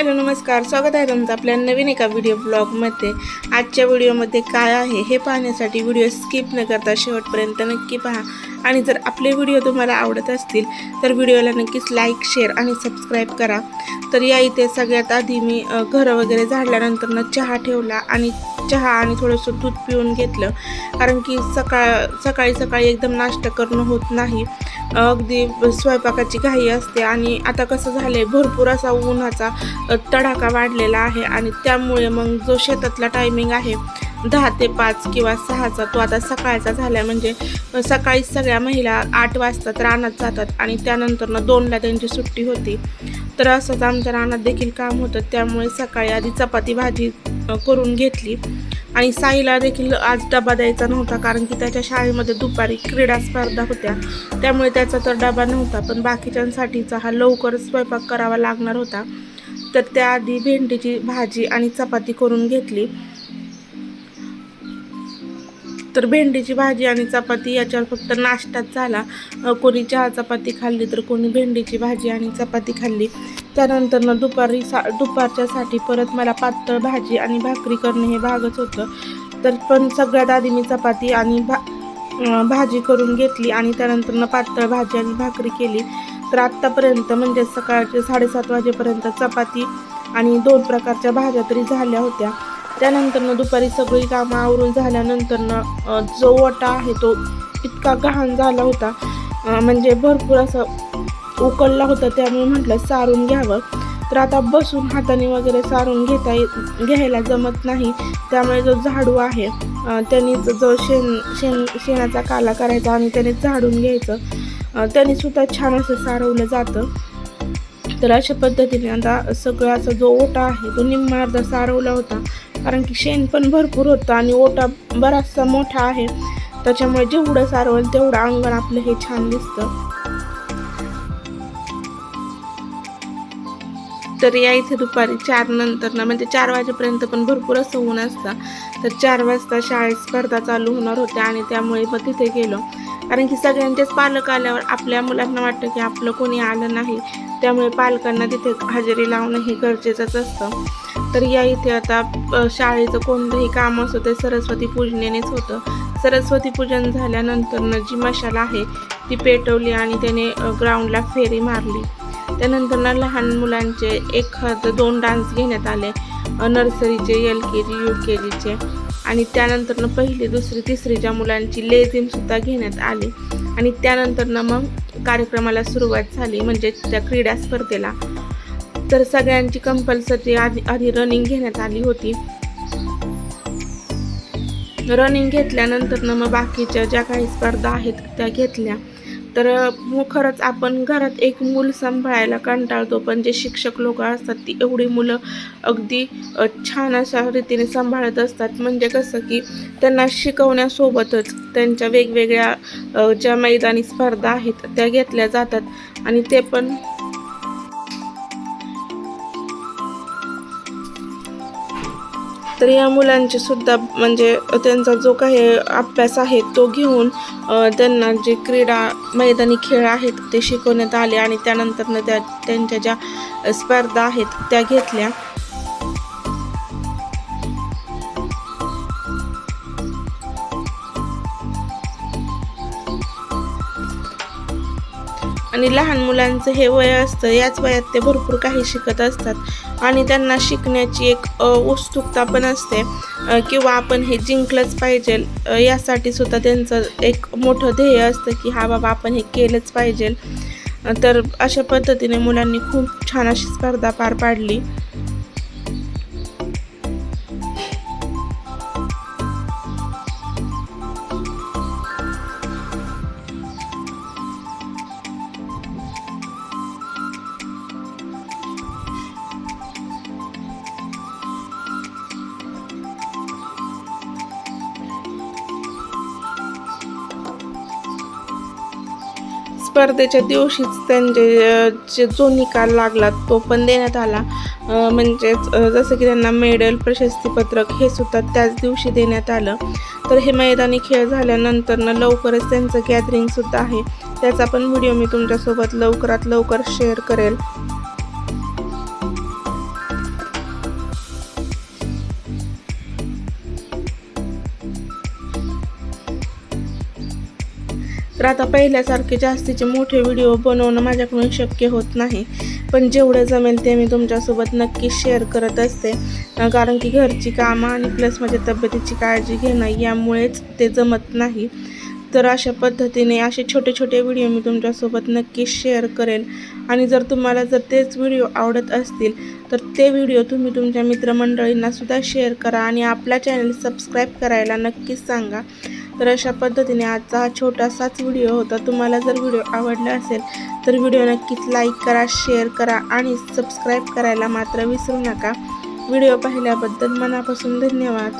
Hello नमस्कार. स्वागत आहे तुमचं आपल्या नवीन एका व्हिडिओ ब्लॉगमध्ये आजच्या व्हिडिओमध्ये काय आहे हे पाहण्यासाठी व्हिडिओ स्किप न करता शेवटपर्यंत नक्की पहा. आणि जर आपले व्हिडिओ तुम्हाला आवडत असतील तर व्हिडिओला नक्कीच लाईक शेअर आणि सबस्क्राईब करा. तर या इथे सगळ्यात आधी मी घरं वगैरे झाडल्यानंतर चहा ठेवला आणि चहा आणि थोडंसं दूध पिऊन घेतलं. कारण की सकाळ सकाळी सकाळी एकदम नाश्ता करणं होत नाही. अगदी स्वयंपाकाची घाई असते आणि आता कसं झालं आहे भरपूर असा उन्हाचा तडाखा वाढलेला आहे आणि त्यामुळे मग जो शेतातला टायमिंग आहे दहा ते पाच किंवा सहाचा तो आता सकाळचा झाला आहे म्हणजे सकाळी सगळ्या महिला आठ वाजतात रानात जातात आणि त्यानंतरनं दोनला त्यांची सुट्टी होती. तर असंच आमच्या रानात देखील काम होतं त्यामुळे सकाळी आधी चपाती भाजी करून घेतली. आणि साईला देखील आज डबा द्यायचा नव्हता कारण की त्याच्या शाळेमध्ये दुपारी क्रीडा स्पर्धा होत्या. त्यामुळे त्याचा तर डबा नव्हता पण बाकीच्यांसाठीचा हा लवकर स्वयंपाक करावा लागणार होता. तर त्याआधी भेंडीची भाजी आणि चपाती करून घेतली. तर भेंडीची भाजी आणि चपाती याच्यावर फक्त नाश्ताच झाला. कोणी चहा चपाती खाल्ली तर कोणी भेंडीची भाजी आणि चपाती खाल्ली. त्यानंतर दुपारी सा दुपारच्यासाठी परत मला पातळ भाजी आणि भाकरी करणे हे भागच होतं. तर पण सगळ्यात आधी मी चपाती आणि भा भाजी करून घेतली आणि त्यानंतर पातळ भाजी आणि भाकरी केली. तर आत्तापर्यंत म्हणजे सकाळचे साडेसात वाजेपर्यंत चपाती आणि दोन प्रकारच्या भाज्या तरी झाल्या होत्या. त्यानंतर दुपारी सगळी कामं आवरून झाल्यानंतर जो वटा आहे तो इतका गहाण झाला होता. म्हणजे भरपूर असं उकळला होता त्यामुळे म्हटलं सारून घ्यावं. तर आता बसून हाताने वगैरे सारून घेता येत घ्यायला जमत नाही. त्यामुळे जो झाडू आहे अ, त्यांनी जो- शेण शेण शेणाचा काला करायचा आणि त्याने झाडून घ्यायचं. अ, सुद्धा छान असं सारवलं जातं. तर अशा पद्धतीने आता सगळा असा जो ओटा आहे तो निम्मा अर्धा सारवला होता. कारण की शेण पण भरपूर होतं आणि ओटा बराचसा मोठा आहे. त्याच्यामुळे जेवढं सारवल तेवढं अंगण आपलं हे छान दिसतं. तर या इथे दुपारी चार नंतर ना म्हणजे चार वाजेपर्यंत पण भरपूर असं ऊन असतं. तर चार वाजता शाळेत स्पर्धा चालू होणार होत्या आणि त्यामुळे मग तिथे गेलो. कारण की सगळ्यांचेच पालक आल्यावर आपल्या मुलांना वाटतं की आपलं कोणी आलं नाही. त्यामुळे पालकांना तिथे हजेरी लावणं हे गरजेचंच असतं. तर या इथे आता शाळेचं कोणतंही काम असो ते सरस्वती पूजनेनेच होतं. सरस्वती पूजन झाल्यानंतर जी मशाल आहे ती पेटवली आणि त्याने ग्राउंडला फेरी मारली. त्यानंतर ना लहान मुलांचे एक दोन डान्स घेण्यात आले. नर्सरीचे L K G U K जीचे. आणि त्यानंतरनं पहिली दुसरी तिसरीच्या मुलांची लेझिमसुद्धा घेण्यात आली. आणि त्यानंतरनं मग कार्यक्रमाला सुरुवात झाली म्हणजे त्या क्रीडा स्पर्धेला. तर सगळ्यांची कंपल्सरी आधी आधी रनिंग घेण्यात आली होती. रनिंग घेतल्यानंतरनं मग बाकीच्या ज्या काही स्पर्धा आहेत त्या घेतल्या. तर खरंच आपण घरात एक मूल सांभाळायला कंटाळतो. पण जे शिक्षक लोक असतात ती एवढी मुलं अगदी छान अशा रीतीने सांभाळत असतात. म्हणजे कसं की त्यांना शिकवण्यासोबतच त्यांच्या वेगवेगळ्या ज्या मैदानी स्पर्धा आहेत त्या घेतल्या जातात. आणि ते पण तर या मुलांचे सुद्धा म्हणजे त्यांचा जो काही अभ्यास आहे तो घेऊन त्यांना जे क्रीडा मैदानी खेळ आहेत ते शिकवण्यात आले आणि त्यानंतरनं त्या त्यांच्या ज्या स्पर्धा आहेत त्या घेतल्या. आणि लहान मुलांचं हे वय असतं याच वयात ते भरपूर काही शिकत असतात. आणि त्यांना शिकण्याची एक उत्सुकता पण असते. किंवा आपण हे जिंकलंच पाहिजे यासाठी सुद्धा त्यांचं एक मोठं ध्येय असतं की हा बाबा आपण हे केलंच पाहिजे. तर अशा पद्धतीने मुलांनी खूप छान अशी स्पर्धा पार पाडली. स्पर्धेच्या दिवशीच त्यांचे जे जो निकाल लागला तो पण देण्यात आला. म्हणजेच जसं की त्यांना मेडल प्रशस्तीपत्रक हे सुद्धा त्याच दिवशी देण्यात आलं. तर हे मैदानी खेळ झाल्यानंतर लवकरच त्यांचं गॅदरिंगसुद्धा आहे. त्याचा पण व्हिडिओ मी तुमच्यासोबत लवकरात लवकर शेअर करेल. तर आता पहिल्यासारखे जास्तीचे मोठे व्हिडिओ बनवणं माझ्याकडून शक्य होत नाही. पण जेवढं जमेल ते मी तुमच्यासोबत नक्कीच शेअर करत असते. कारण की घरची कामं आणि प्लस माझ्या तब्येतीची काळजी घेणं यामुळेच ते जमत नाही. तर अशा पद्धतीने असे छोटे छोटे व्हिडिओ मी तुमच्यासोबत नक्कीच शेअर करेल. आणि जर तुम्हाला जर तेच व्हिडिओ आवडत असतील तर ते व्हिडिओ तुम्ही तुमच्या मित्रमंडळींना सुद्धा शेअर करा आणि आपला चॅनल सबस्क्राईब करायला नक्कीच सांगा. तर अशा पद्धतीने आजचा हा छोटासाच व्हिडिओ होता. तुम्हाला जर व्हिडिओ आवडला असेल तर व्हिडिओ नक्कीच लाईक करा शेअर करा आणि सबस्क्राईब करायला मात्र विसरू नका. व्हिडिओ पाहिल्याबद्दल मनापासून धन्यवाद.